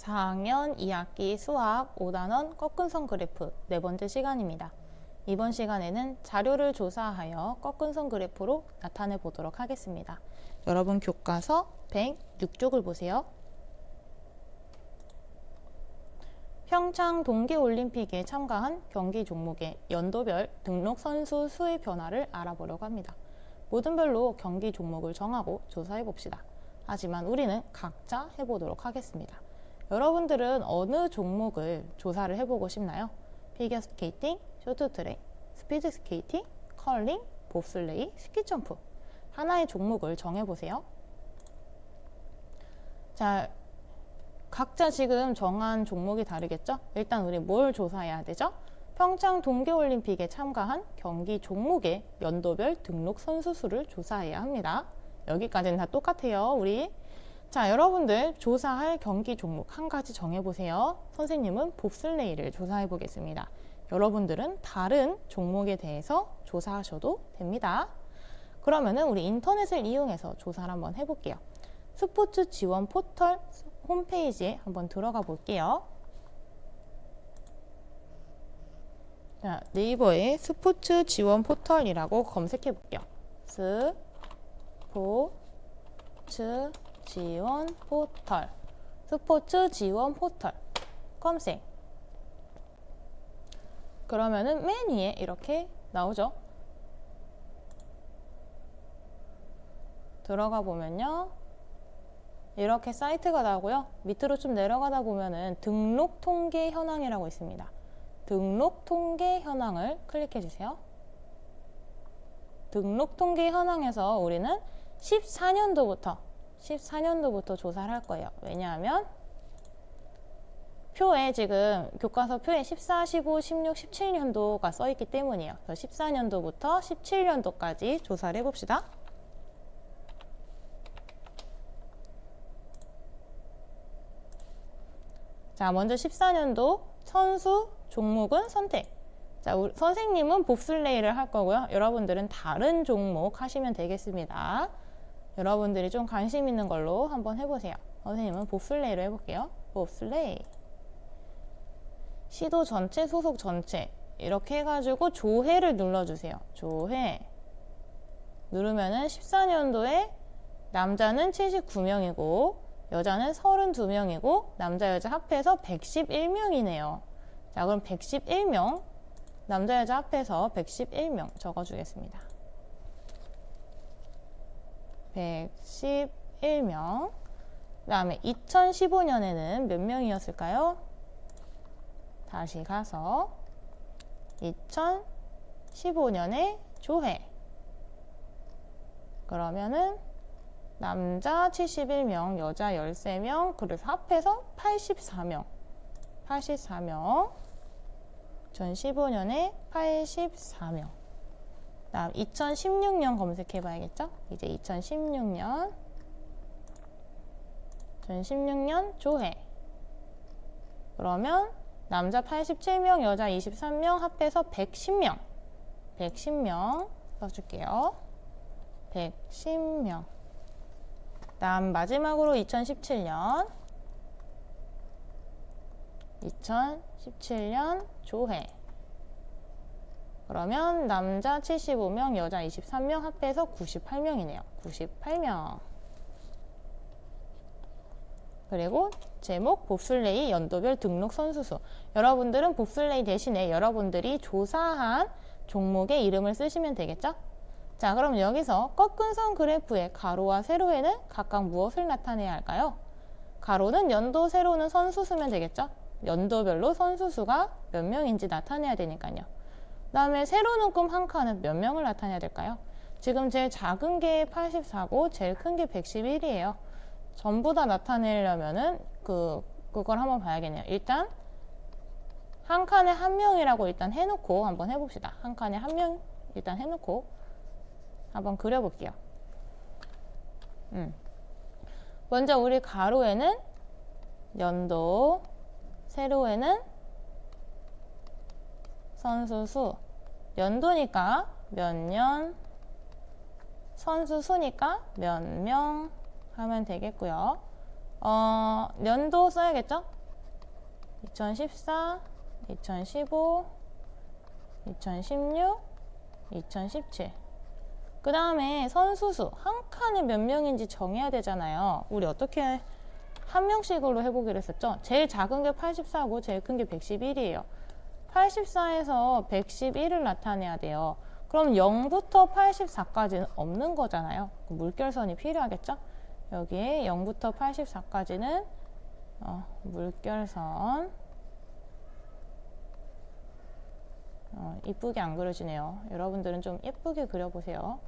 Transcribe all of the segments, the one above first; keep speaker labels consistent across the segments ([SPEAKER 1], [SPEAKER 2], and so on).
[SPEAKER 1] 4학년 2학기 수학 5단원 꺾은선 그래프 네 번째 시간입니다. 이번 시간에는 자료를 조사하여 꺾은선 그래프로 나타내 보도록 하겠습니다. 여러분 교과서 106쪽을 보세요. 평창 동계올림픽에 참가한 경기 종목의 연도별 등록 선수 수의 변화를 알아보려고 합니다. 모든 별로 경기 종목을 정하고 조사해 봅시다. 하지만 우리는 각자 해보도록 하겠습니다. 여러분들은 어느 종목을 조사를 해보고 싶나요? 피겨 스케이팅, 쇼트트랙, 스피드 스케이팅, 컬링, 봅슬레이, 스키점프 하나의 종목을 정해보세요. 자, 각자 지금 정한 종목이 다르겠죠? 일단 우리 뭘 조사해야 되죠? 평창 동계올림픽에 참가한 경기 종목의 연도별 등록 선수 수를 조사해야 합니다. 여기까지는 다 똑같아요, 우리. 자, 여러분들 조사할 경기 종목 한 가지 정해보세요. 선생님은 봅슬레이를 조사해 보겠습니다. 여러분들은 다른 종목에 대해서 조사하셔도 됩니다. 그러면은 우리 인터넷을 이용해서 조사를 한번 해볼게요. 스포츠 지원 포털 홈페이지에 한번 들어가 볼게요. 자, 네이버에 스포츠 지원 포털이라고 검색해 볼게요. 스포츠 지원 포털 스포츠 지원 포털 검색 그러면은 맨 위에 이렇게 나오죠. 들어가 보면요. 이렇게 사이트가 나오고요. 밑으로 좀 내려가다 보면은 등록 통계 현황이라고 있습니다. 등록 통계 현황을 클릭해 주세요. 등록 통계 현황에서 우리는 14년도부터 14년도부터 조사를 할 거예요. 왜냐하면 표에 지금 교과서 표에 14, 15, 16, 17년도가 써 있기 때문이에요. 그래서 14년도부터 17년도까지 조사를 해봅시다. 자, 먼저 14년도 선수 종목은 선택. 자, 우리 선생님은 봅슬레이를 할 거고요. 여러분들은 다른 종목 하시면 되겠습니다. 여러분들이 좀 관심 있는 걸로 한번 해보세요. 선생님은 봅슬레이로 해볼게요. 봅슬레이. 시도 전체, 소속 전체. 이렇게 해가지고 조회를 눌러주세요. 조회. 누르면은 14년도에 남자는 79명이고 여자는 32명이고 남자 여자 합해서 111명이네요. 자, 그럼 111명 남자 여자 합해서 111명 적어주겠습니다. 111명. 그 다음에 2015년에는 몇 명이었을까요? 다시 가서 2015년에 조회. 그러면은 남자 71명, 여자 13명, 그래서 합해서 84명. 84명. 2015년에 84명. 다음 2016년 검색해 봐야겠죠? 이제 2016년. 2016년 조회. 그러면 남자 87명, 여자 23명 합해서 110명. 110명 써줄게요. 110명. 다음 마지막으로 2017년. 2017년 조회 그러면 남자 75명, 여자 23명 합해서 98명이네요. 98명. 그리고 제목 봅슬레이 연도별 등록 선수수. 여러분들은 봅슬레이 대신에 여러분들이 조사한 종목의 이름을 쓰시면 되겠죠? 자, 그럼 여기서 꺾은 선 그래프의 가로와 세로에는 각각 무엇을 나타내야 할까요? 가로는 연도, 세로는 선수수면 되겠죠? 연도별로 선수수가 몇 명인지 나타내야 되니까요. 그 다음에 세로 눈금 한 칸은 몇 명을 나타내야 될까요? 지금 제일 작은 게 84고 제일 큰 게 111이에요. 전부 다 나타내려면은 그, 그걸 한번 봐야겠네요. 일단 한 칸에 한 명이라고 일단 해놓고 한번 해봅시다. 한 칸에 한 명 일단 해놓고 한번 그려볼게요. 음. 먼저 우리 가로에는 연도, 세로에는 선수 수 연도니까 몇 년, 선수 수니까 몇 명 하면 되겠고요. 어, 연도 써야겠죠? 2014, 2015, 2016, 2017. 그 다음에 선수수 한 칸에 몇 명인지 정해야 되잖아요. 우리 어떻게 한 명씩으로 해보기로 했었죠? 제일 작은 게 84고 제일 큰 게 111이에요. 84에서 111을 나타내야 돼요. 그럼 0부터 84까지는 없는 거잖아요. 그 물결선이 필요하겠죠? 여기에 0부터 84까지는 어, 물결선 어, 이쁘게 안 그려지네요. 여러분들은 좀 예쁘게 그려보세요.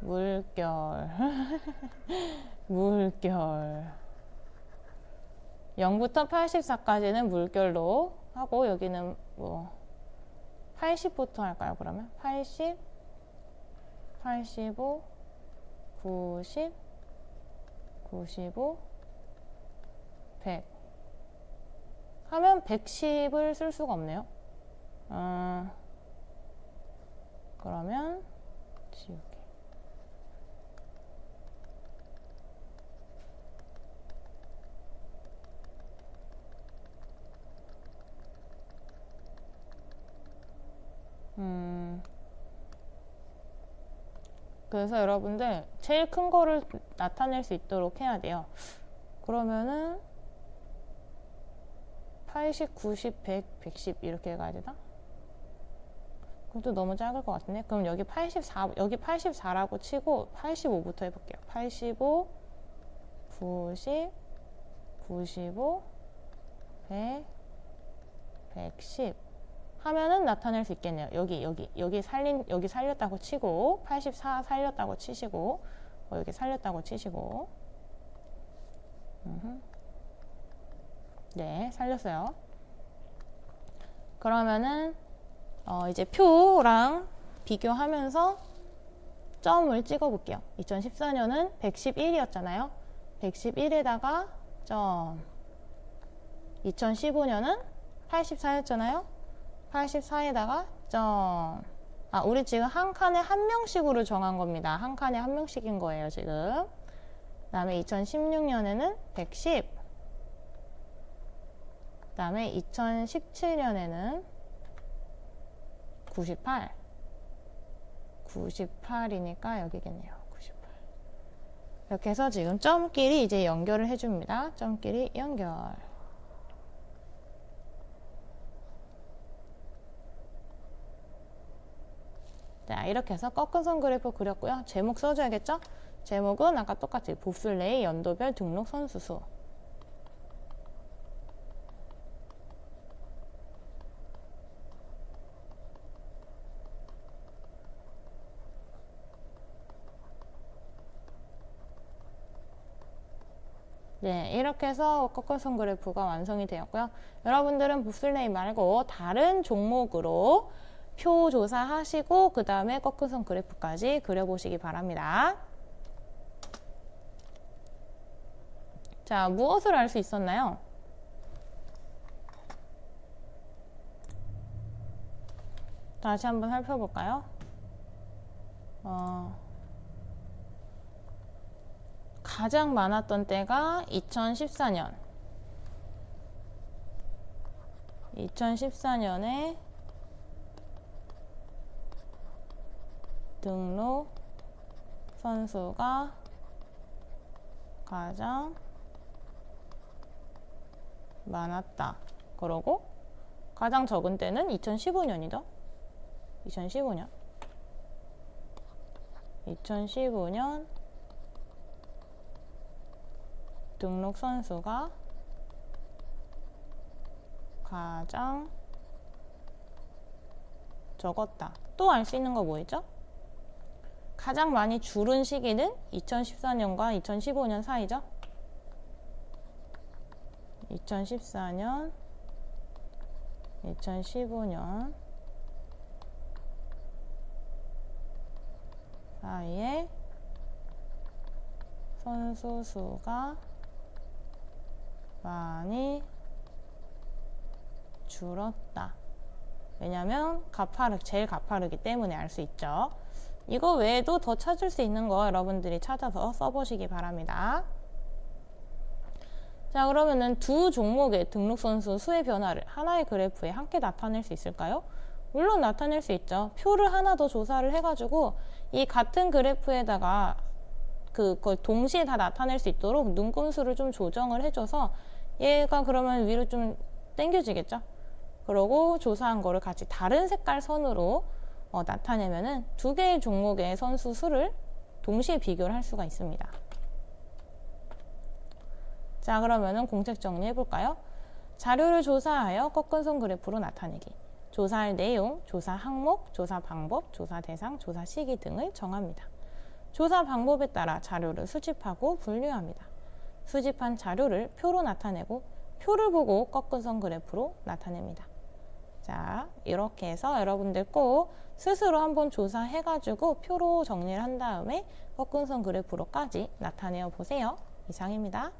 [SPEAKER 1] 물결 물결 0부터 84까지는 물결로 하고 여기는 뭐 80부터 할까요 그러면? 80 85 90 95 100 하면 110을 쓸 수가 없네요. 어, 그러면 지우 그래서 여러분들 제일 큰 거를 나타낼 수 있도록 해야 돼요. 그러면은 80, 90, 100, 110 이렇게 가야 되나? 그것도 너무 작을 것 같은데? 그럼 여기 84, 여기 84라고 치고 85부터 해볼게요. 85, 90, 95, 100, 110 하면은 나타낼 수 있겠네요. 여기, 여기, 여기 살린, 여기 살렸다고 치고 84 살렸다고 치시고 어, 여기 살렸다고 치시고. 네, 살렸어요. 그러면은 어, 이제 표랑 비교하면서 점을 찍어 볼게요. 2014년은 111이었잖아요. 111에다가 점. 2015년은 84였잖아요. 84에다가 점. 아, 우리 지금 한 칸에 한 명씩으로 정한 겁니다. 한 칸에 한 명씩인 거예요, 지금. 그 다음에 2016년에는 110. 그 다음에 2017년에는 98. 98이니까 여기겠네요. 98. 이렇게 해서 지금 점끼리 이제 연결을 해줍니다. 점끼리 연결. 자, 이렇게 해서 꺾은 선 그래프 그렸고요. 제목 써줘야겠죠? 제목은 아까 똑같이 봅슬레이 연도별 등록 선수수. 네, 이렇게 해서 꺾어선 그래프가 완성이 되었고요. 여러분들은 봅슬레이 말고 다른 종목으로 표 조사하시고 그 다음에 꺾어선 그래프까지 그려보시기 바랍니다. 자, 무엇을 알 수 있었나요? 다시 한번 살펴볼까요? 어, 가장 많았던 때가 2014년. 2014년에 등록 선수가 가장 많았다. 그러고 가장 적은 때는 2015년이죠. 2015년. 2015년 등록 선수가 가장 적었다. 또 알 수 있는 거 뭐 있죠? 가장 많이 줄은 시기는 2014년과 2015년 사이죠. 2014년, 2015년 사이에 선수 수가 많이 줄었다. 왜냐면 가파르, 제일 가파르기 때문에 알 수 있죠. 이거 외에도 더 찾을 수 있는 거 여러분들이 찾아서 써보시기 바랍니다. 자, 그러면은 두 종목의 등록 선수 수의 변화를 하나의 그래프에 함께 나타낼 수 있을까요? 물론 나타낼 수 있죠. 표를 하나 더 조사를 해가지고 이 같은 그래프에다가 그걸 동시에 다 나타낼 수 있도록 눈금수를 좀 조정을 해줘서 얘가 그러면 위로 좀 당겨지겠죠? 그러고 조사한 거를 같이 다른 색깔 선으로 어, 나타내면은 두 개의 종목의 선수 수를 동시에 비교를 할 수가 있습니다. 자, 그러면은 공책 정리해 볼까요? 자료를 조사하여 꺾은 선 그래프로 나타내기. 조사할 내용, 조사 항목, 조사 방법, 조사 대상, 조사 시기 등을 정합니다. 조사 방법에 따라 자료를 수집하고 분류합니다. 수집한 자료를 표로 나타내고 표를 보고 꺾은 선 그래프로 나타냅니다. 자, 이렇게 해서 여러분들 꼭 스스로 한번 조사해가지고 표로 정리를 한 다음에 꺾은 선 그래프로까지 나타내어 보세요. 이상입니다.